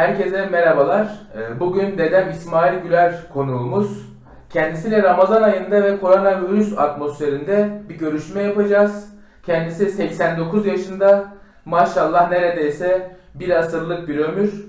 Herkese merhabalar. Ee, Bugün dedem İsmail Güler konuğumuz. Kendisiyle Ramazan ayında ve koronavirüs atmosferinde bir görüşme yapacağız. Kendisi 89 yaşında. Maşallah neredeyse bir asırlık bir ömür.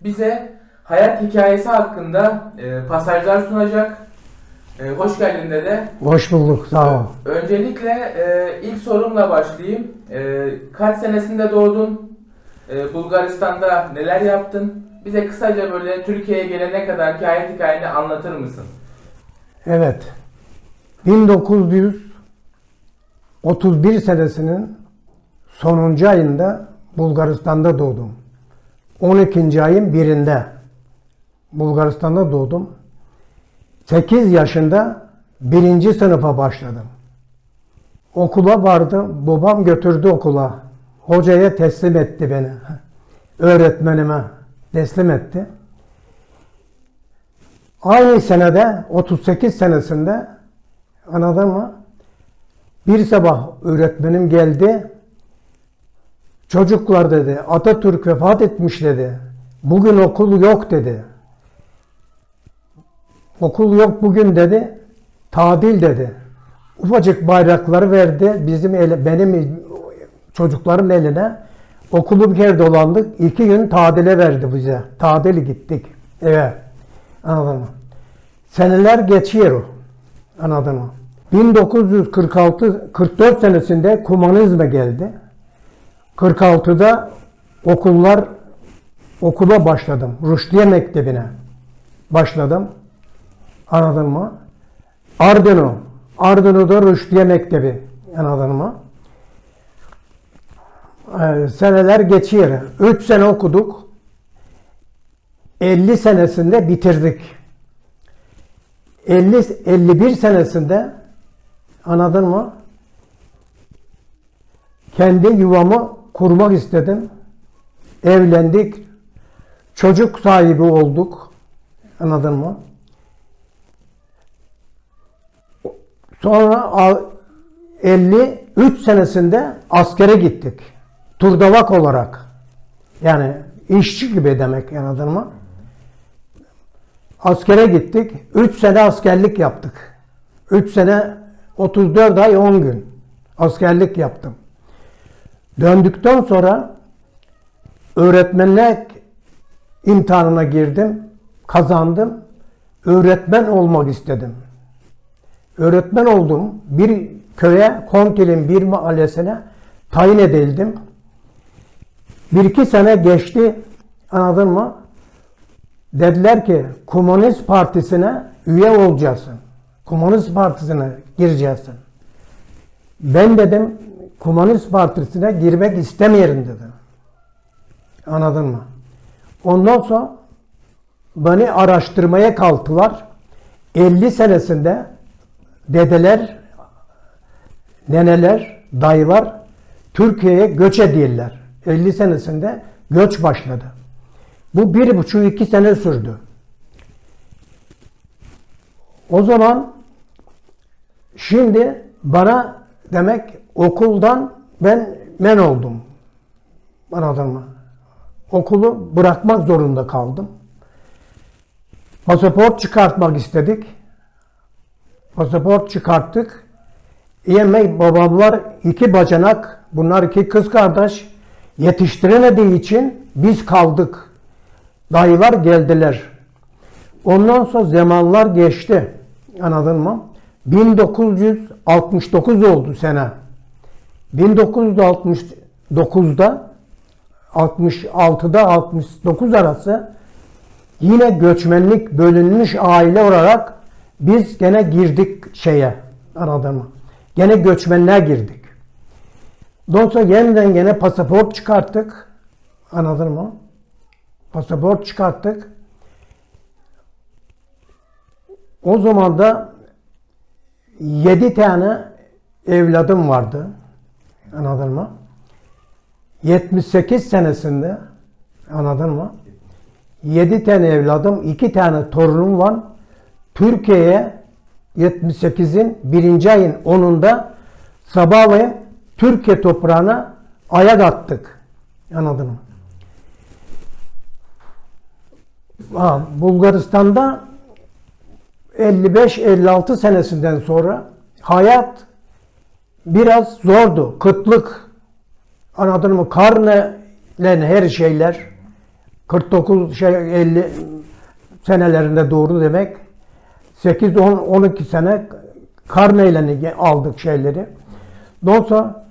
Bize hayat hikayesi hakkında e, pasajlar sunacak. E, Hoş geldin dede. Hoş bulduk, sağ ol. Öncelikle e, ilk sorumla başlayayım. Kaç senesinde doğdun? E, Bulgaristan'da neler yaptın? Bize kısaca böyle Türkiye'ye gelene kadarki hayat hikayeni anlatır mısın? Evet, 1931 senesinin sonuncu ayında Bulgaristan'da doğdum. 12. ayın birinde Bulgaristan'da doğdum. 8 yaşında birinci sınıfa başladım. Okula vardım, babam götürdü okula. Hocaya teslim etti beni. Öğretmenime teslim etti. Aynı senede 38 senesinde anladın mı? Bir sabah öğretmenim geldi. Çocuklar dedi Atatürk vefat etmiş dedi. Bugün okul yok dedi. Okul yok bugün dedi. Tatil dedi. Ufacık bayrakları verdi bizim ele, benim çocuklarım eline. Okulu bir kere dolandık. İki gün tatile verdi bize. Tatil gittik. Evet. Anladın mı? Seneler geçiyor. Anladın mı? 1946 44 senesinde komünizme geldi. 46'da okullar okula başladım. Rüşdiye Mektebi'ne başladım. Anladın mı? Ardino. Ardino'da Rüşdiye Mektebi. Anladın mı? Ee, seneler geçiyor. 3 sene okuduk. 50 senesinde bitirdik. 50 51 senesinde anladın mı? Kendi yuvamı kurmak istedim. Evlendik. Çocuk sahibi olduk. Anladın mı? Sonra a- 53 senesinde askere gittik. Turdavak olarak. Yani işçi gibi demek anladın mı? Askere gittik. 3 sene askerlik yaptık. 3 sene 34 ay 10 gün askerlik yaptım. Döndükten sonra öğretmenlik imtihanına girdim. Kazandım. Öğretmen olmak istedim. Öğretmen oldum. Bir köye, Kontil'in bir mahallesine tayin edildim. Bir iki sene geçti. Anladın mı? Dediler ki Komünist Partisi'ne üye olacaksın. Komünist Partisi'ne gireceksin. Ben dedim Komünist Partisi'ne girmek istemiyorum dedim. Anladın mı? Ondan sonra beni araştırmaya kalktılar. 50 senesinde dedeler, neneler, dayılar Türkiye'ye göç ediyorlar. 50 senesinde göç başladı. Bu bir buçuk iki sene sürdü. O zaman şimdi bana demek okuldan ben men oldum. Anladın mı? Okulu bırakmak zorunda kaldım. Pasaport çıkartmak istedik. Pasaport çıkarttık. Yemek babamlar iki bacanak, bunlar iki kız kardeş yetiştiremediği için biz kaldık. Dayılar geldiler. Ondan sonra zamanlar geçti. Anladın mı? 1969 oldu sene. 1969'da 66'da 69 arası yine göçmenlik bölünmüş aile olarak biz gene girdik şeye. Anladın mı? Gene göçmenliğe girdik. Sonra yeniden gene pasaport çıkarttık. Anladın mı? Pasaport çıkarttık. O zaman da 7 tane evladım vardı. Anladın mı? 78 senesinde anladın mı? 7 tane evladım, 2 tane torunum var. Türkiye'ye 78'in 1. ayın 10'unda sabahleyin Türkiye toprağına ayak attık. Anladın mı? Ha, Bulgaristan'da 55-56 senesinden sonra hayat biraz zordu. Kıtlık, anladın mı? Karne her şeyler 49 şey 50 senelerinde doğru demek. 8 10 12 sene karneyle aldık şeyleri. Sonra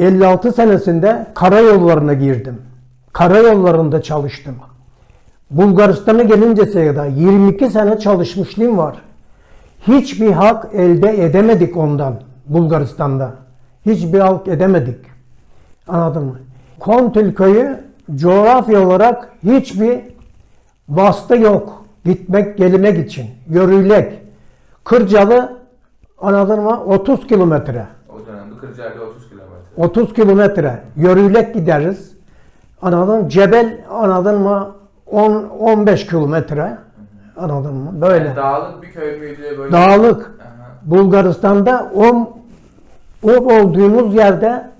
56 senesinde karayollarına girdim. Karayollarında çalıştım. Bulgaristan'a gelinceye kadar 22 sene çalışmışlığım var. Hiçbir hak elde edemedik ondan Bulgaristan'da. Hiçbir hak edemedik. Anladın mı? Kontul köyü coğrafya olarak hiçbir vasıta yok. Gitmek gelmek için. Yürüyerek. Kırcalı anladın mı? 30 kilometre. O dönemde Kırcaali 30 kilometre. 30 kilometre yürüyerek gideriz. Anladın? Cebel anladın mı? 10 15 kilometre. Anladın mı? Böyle. Yani dağlık bir köy müydü böyle? Dağlık. Aha. Bulgaristan'da o, o olduğumuz yerde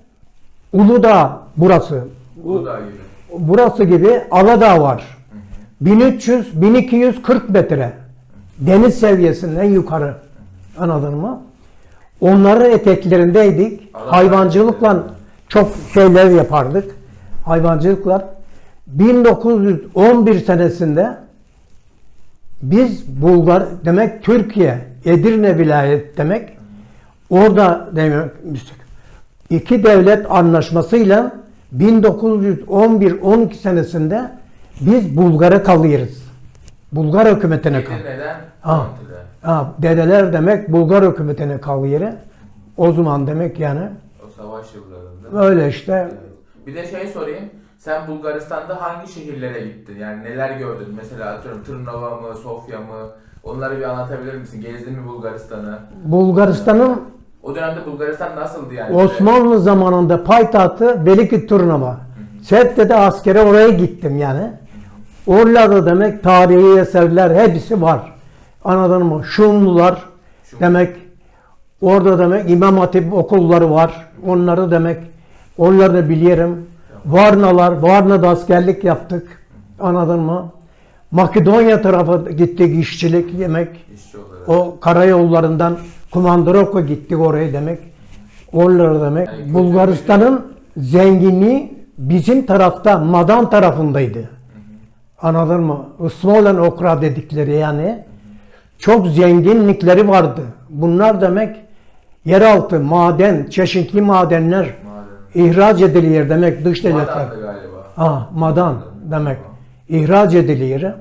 Uludağ burası. Uludağ gibi. Burası gibi Aladağ var. 1300 1240 metre. Deniz seviyesinden yukarı. Anladın mı? Onların eteklerindeydik. Aladağ Hayvancılıkla çok şeyler yapardık. Hayvancılıklar 1911 senesinde biz Bulgar demek Türkiye, Edirne vilayet demek. Orada demek iki devlet anlaşmasıyla 1911-12 senesinde biz Bulgar'a kalıyoruz. Bulgar hükümetine kalıyoruz. Edirne'den Ha. Ha, dedeler demek Bulgar hükümetine kalıyor. O zaman demek yani O savaş yıllarında. öyle işte Evet. Bir de şey sorayım. Sen Bulgaristan'da hangi şehirlere gittin? Yani neler gördün? Mesela atıyorum Tırnava mı, Sofya mı? Onları bir anlatabilir misin? Gezdin mi Bulgaristan'ı? Bulgaristan'ın O dönemde Bulgaristan nasıldı yani? Osmanlı zamanında paytahtı Veliki Turnava. Sette'de askere oraya gittim yani. Oralarda demek tarihi eserler hepsi var. Anladın mı? Şumlular Şum. demek orada demek İmam Hatip okulları var. Onları demek onları da biliyorum. Varnalar, Varna'da askerlik yaptık. Anladın mı? Makedonya tarafı gittik işçilik yemek. İşçi olarak. O karayollarından Kumandroko gittik oraya demek. Oraları demek. Yani Bulgaristan'ın zenginliği bizim tarafta, Madan tarafındaydı. Anladın mı? Smolen okra dedikleri yani. Çok zenginlikleri vardı. Bunlar demek yeraltı, maden, çeşitli madenler Madem. ihraç ediliyor demek dış devletler. Ha, madan demek. İhraç ediliyor.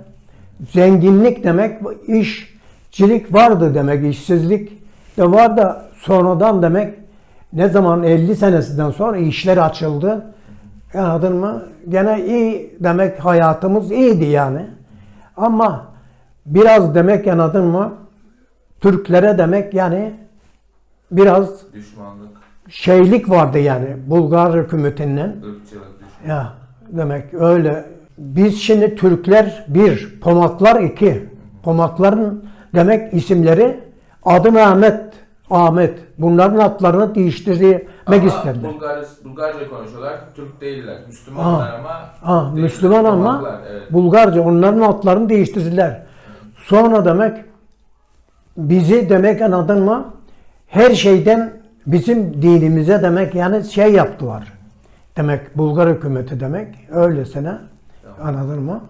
Zenginlik demek, işçilik vardı demek, işsizlik de var da sonradan demek ne zaman 50 senesinden sonra işler açıldı. Anladın mı? Gene iyi demek hayatımız iyiydi yani. Ama biraz demek anladın mı? Türklere demek yani biraz Düşmanlık, şeylik vardı yani Bulgar hükümetinden. Ya demek öyle. Biz şimdi Türkler bir, Pomaklar iki. Pomakların demek isimleri adım Ahmet, Ahmet. Bunların adlarını değiştirmek Ama istediler. Bulgar, Bulgarca konuşuyorlar. Türk değiller. Müslümanlar ama. Ha, değiller. Müslüman ama evet. Bulgarca onların adlarını değiştirdiler. Sonra demek bizi demek anladın mı? Her şeyden bizim dinimize demek yani şey yaptılar. Demek Bulgar hükümeti demek öylesine anladın mı?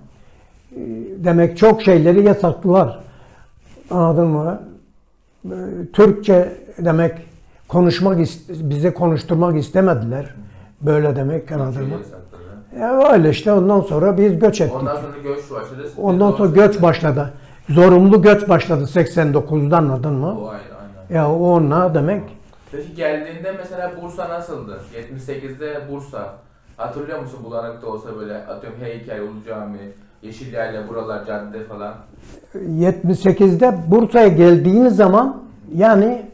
Ee, Demek çok şeyleri yasakladılar. Anladın mı? Ee, Türkçe demek konuşmak bize konuşturmak istemediler. Böyle demek anladın mı? Ya öyle işte ondan sonra biz göç ettik. Ondan sonra göç başladı. Ondan sonra göç başladı. Zorunlu göç başladı 89'dan anladın mı? O aynı, aynen. Ya onunla demek Peki geldiğinde mesela Bursa nasıldı? 78'de Bursa. Hatırlıyor musun bulanıkta olsa böyle atıyorum heykel, Ulu Cami, Yeşilyayla buralar, cadde falan. 78'de Bursa'ya geldiğimiz zaman yani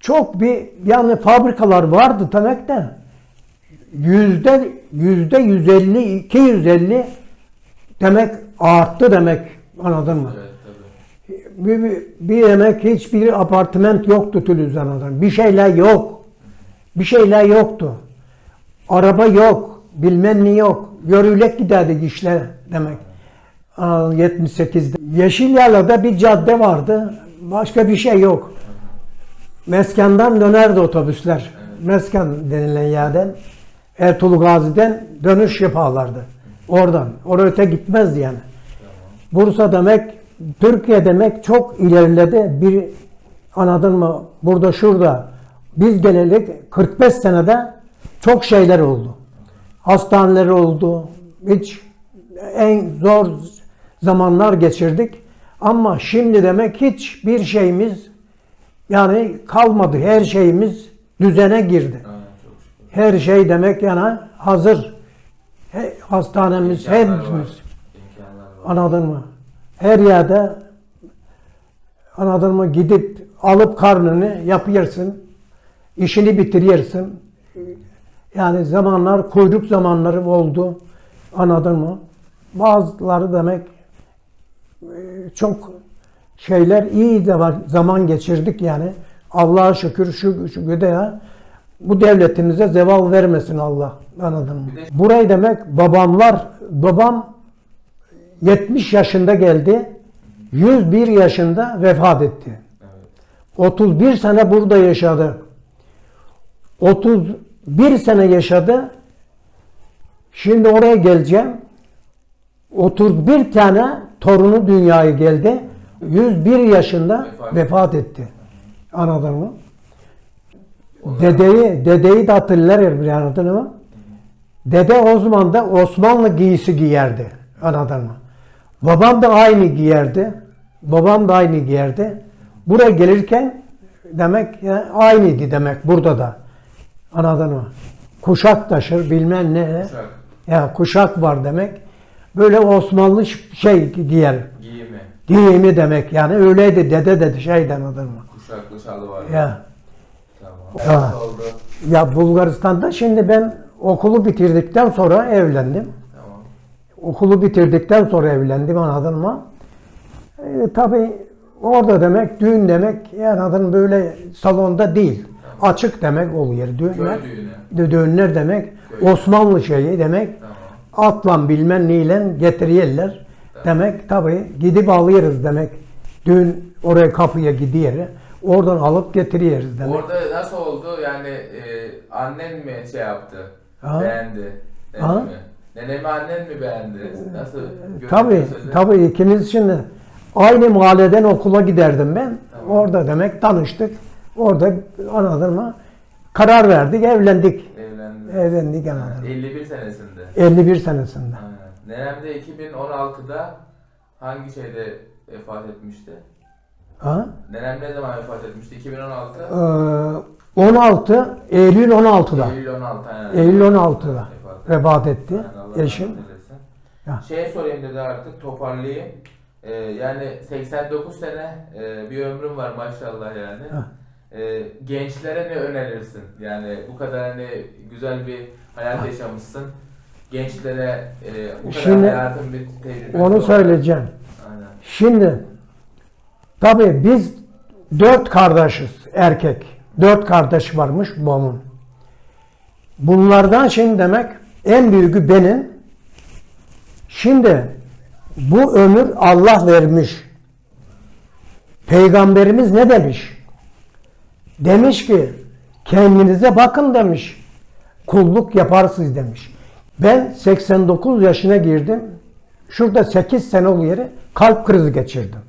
çok bir yani fabrikalar vardı demek de yüzde yüzde 150 250 demek arttı demek anladın mı? Evet tabii. Bir, bir, demek hiçbir apartment yoktu Tülüzan'da. Bir şeyler yok. Bir şeyler yoktu. Araba yok. Bilmem ne yok. Yürüyerek giderdik işler demek. Aa, 78'de. Yeşilyala'da bir cadde vardı. Başka bir şey yok. Mesken'den dönerdi otobüsler. Mesken denilen yerden. Ertuğrul Gazi'den dönüş yaparlardı. Oradan. Oraya öte gitmezdi yani. Bursa demek, Türkiye demek çok ilerledi. Bir anladın mı? Burada şurada. Biz gelelik 45 senede çok şeyler oldu. Hastaneler oldu. Hiç en zor zamanlar geçirdik. Ama şimdi demek hiçbir şeyimiz yani kalmadı. Her şeyimiz düzene girdi. Her şey demek yani hazır. Hastanemiz, hepimiz. Anladın mı? Her yerde anladın mı gidip alıp karnını yapıyorsun. işini bitiriyorsun. Yani zamanlar kuyruk zamanları oldu. Anladın mı? Bazıları demek e, çok şeyler iyi de var, zaman geçirdik yani. Allah'a şükür şu şükür de ya. Bu devletimize zeval vermesin Allah. Anladın mı? Burayı demek babamlar, babam 70 yaşında geldi. 101 yaşında vefat etti. Evet. 31 sene burada yaşadı. 31 sene yaşadı. Şimdi oraya geleceğim. 31 tane torunu dünyaya geldi. 101 yaşında Vefat vefat, etti. Anladın mı? Dedeyi, dedeyi de hatırlar bir anladın mı? Dede o zaman da Osmanlı giysi giyerdi. Anladın mı? Babam da aynı giyerdi. Babam da aynı giyerdi. Buraya gelirken demek ya, aynıydı demek burada da. Anladın mı? Kuşak taşır bilmem ne. Kuşak, Ya kuşak var demek. Böyle Osmanlı şey giyer. giyimi, Giyimi demek yani öyleydi dede dedi şey anladın mı? kuşaklı şalı var. Ya. Tamam. Oldu. Ya Bulgaristan'da şimdi ben okulu bitirdikten sonra evlendim. Tamam. Okulu bitirdikten sonra evlendim anladın mı? E, tabii orada demek düğün demek yani adın böyle salonda değil. Açık demek oluyor düğünler. De- Düğünler demek Köy. Osmanlı şeyi demek. Tamam. Atlan bilmem neyle getiriyorlar. Demek tabii gidip alıyoruz demek. Düğün oraya kapıya gidiyor. Oradan alıp getiriyoruz demek. Orada nasıl oldu? Yani e, annen mi şey yaptı? Ha. Beğendi. Ha. Nenemi. Nenemi annen mi beğendi? Nasıl? Tabii, mesajı? tabii ikimiz şimdi aynı mahalleden okula giderdim ben. Tamam. Orada demek tanıştık. Orada anladın mı? Karar verdik, evlendik. Evlendi. Evlendik anladın mı? 51 senesinde. 51 senesinde. Aynen. Nenem de 2016'da hangi şeyde vefat etmişti? Ha? Nenem ne zaman vefat etmişti? 2016. Ee, 16 Eylül 16'da. Eylül 16 aynen. Eylül 16'da Vefat. vefat etti Aynen, Allah rahmet eylesin. Ya. Şey sorayım dedi artık toparlayayım. Ee, yani 89 sene e, bir ömrüm var maşallah yani. Ha. Ee, gençlere ne önerirsin? Yani bu kadar hani güzel bir hayat yaşamışsın. Gençlere e, bu kadar Şimdi hayatın bir tecrübesi Onu söyleyeceğim. Aynen. Şimdi tabii biz dört kardeşiz erkek. Dört kardeş varmış babamın. Bunlardan şimdi demek en büyüğü benim. Şimdi bu ömür Allah vermiş. Peygamberimiz ne demiş? Demiş ki kendinize bakın demiş. Kulluk yaparsınız demiş. Ben 89 yaşına girdim. Şurada 8 sene oluyor kalp krizi geçirdim.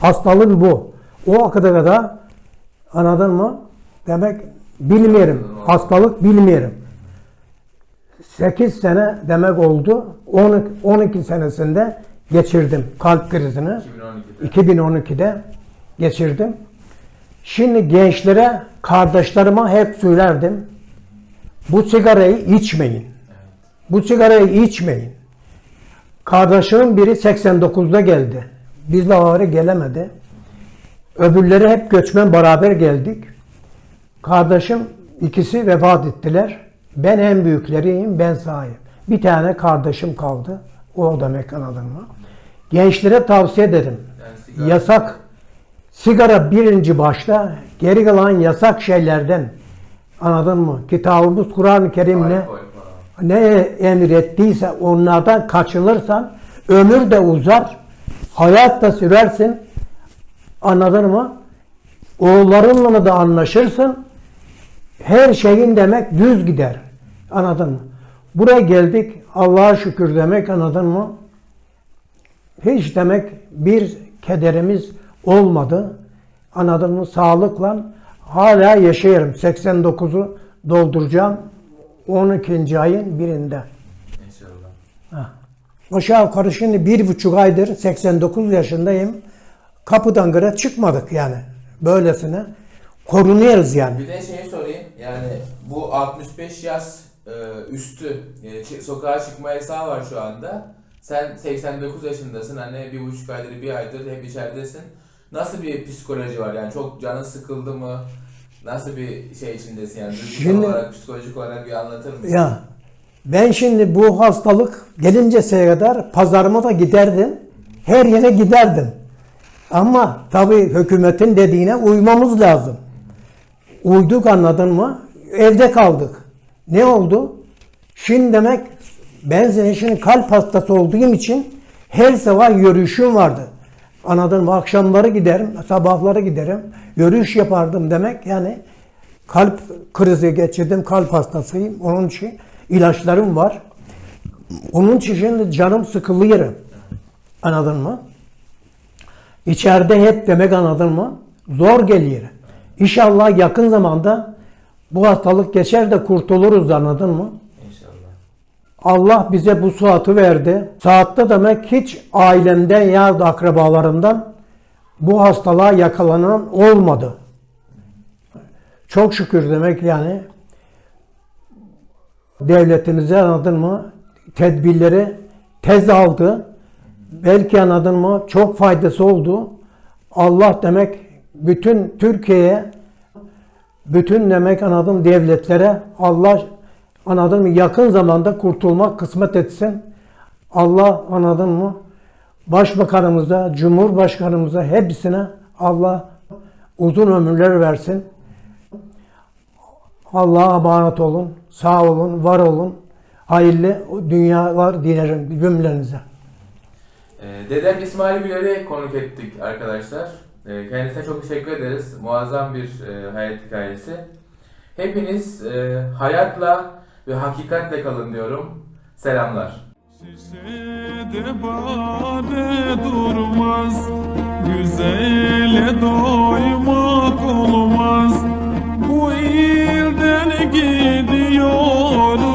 Hastalığım bu. O kadar da anladın mı? Demek bilmiyorum. Hastalık bilmiyorum. 8 sene demek oldu. 12, 12 senesinde geçirdim kalp krizini. 2012'de. 2012'de geçirdim. Şimdi gençlere, kardeşlerime hep söylerdim. Bu sigarayı içmeyin. Bu sigarayı içmeyin. Kardeşimin biri 89'da geldi. Bizle ağrı gelemedi. Öbürleri hep göçmen beraber geldik. Kardeşim ikisi vefat ettiler. Ben en büyükleriyim, ben sahip. Bir tane kardeşim kaldı. O demek anladın mı? Gençlere tavsiye ederim. Yani sigara- Yasak. Sigara birinci başta, geri kalan yasak şeylerden. Anladın mı? Kitabımız Kur'an-ı Kerim'le ne emrettiyse onlardan kaçınırsan ömür de uzar, hayat da sürersin. Anladın mı? Oğullarınla da anlaşırsın. Her şeyin demek düz gider. Anladın mı? Buraya geldik. Allah'a şükür demek anladın mı? Hiç demek bir kederimiz olmadı. Anladın mı? Sağlıkla hala yaşıyorum. 89'u dolduracağım 12. ayın birinde. İnşallah. Aşağı yukarı şimdi bir buçuk aydır 89 yaşındayım. Kapıdan göre çıkmadık yani. Böylesine korunuyoruz yani. Bir de şeyi sorayım. Yani bu 65 yaş e, üstü e, çı- sokağa çıkma yasağı var şu anda. Sen 89 yaşındasın. Hani bir buçuk aydır, bir aydır hep içeridesin. Nasıl bir psikoloji var? Yani çok canın sıkıldı mı? Nasıl bir şey içindesin yani? Şimdi- olarak, psikolojik olarak bir anlatır mısın? Ya ben şimdi bu hastalık gelinceye kadar pazarıma da giderdim. Her yere giderdim. Ama tabii hükümetin dediğine uymamız lazım. Uyduk anladın mı? Evde kaldık. Ne oldu? Şimdi demek ben senin kalp hastası olduğum için her sabah yürüyüşüm vardı. Anladın mı? Akşamları giderim, sabahları giderim. Yürüyüş yapardım demek yani kalp krizi geçirdim, kalp hastasıyım. Onun için ilaçlarım var. Onun için şimdi canım sıkılıyor. Anladın mı? İçeride hep demek anladın mı? Zor geliyor. İnşallah yakın zamanda bu hastalık geçer de kurtuluruz anladın mı? İnşallah. Allah bize bu saati verdi. Saatte demek hiç ailemden ya da akrabalarımdan bu hastalığa yakalanan olmadı. Çok şükür demek yani devletimize anladın mı tedbirleri tez aldı. Belki anladın mı çok faydası oldu. Allah demek bütün Türkiye'ye bütün demek anladım devletlere Allah anladın mı yakın zamanda kurtulmak kısmet etsin. Allah anladın mı başbakanımıza, cumhurbaşkanımıza hepsine Allah uzun ömürler versin. Allah'a emanet olun, sağ olun, var olun. Hayırlı dünyalar dilerim cümlenize. Ee, Dedem İsmail Güler'i konuk ettik arkadaşlar. Ee, Kendisine çok teşekkür ederiz. Muazzam bir e, hayat hikayesi. Hepiniz e, hayatla ve hakikatle kalın diyorum. Selamlar. Şişede bade durmaz Güzele doymak olmaz Bu ilden gidiyorum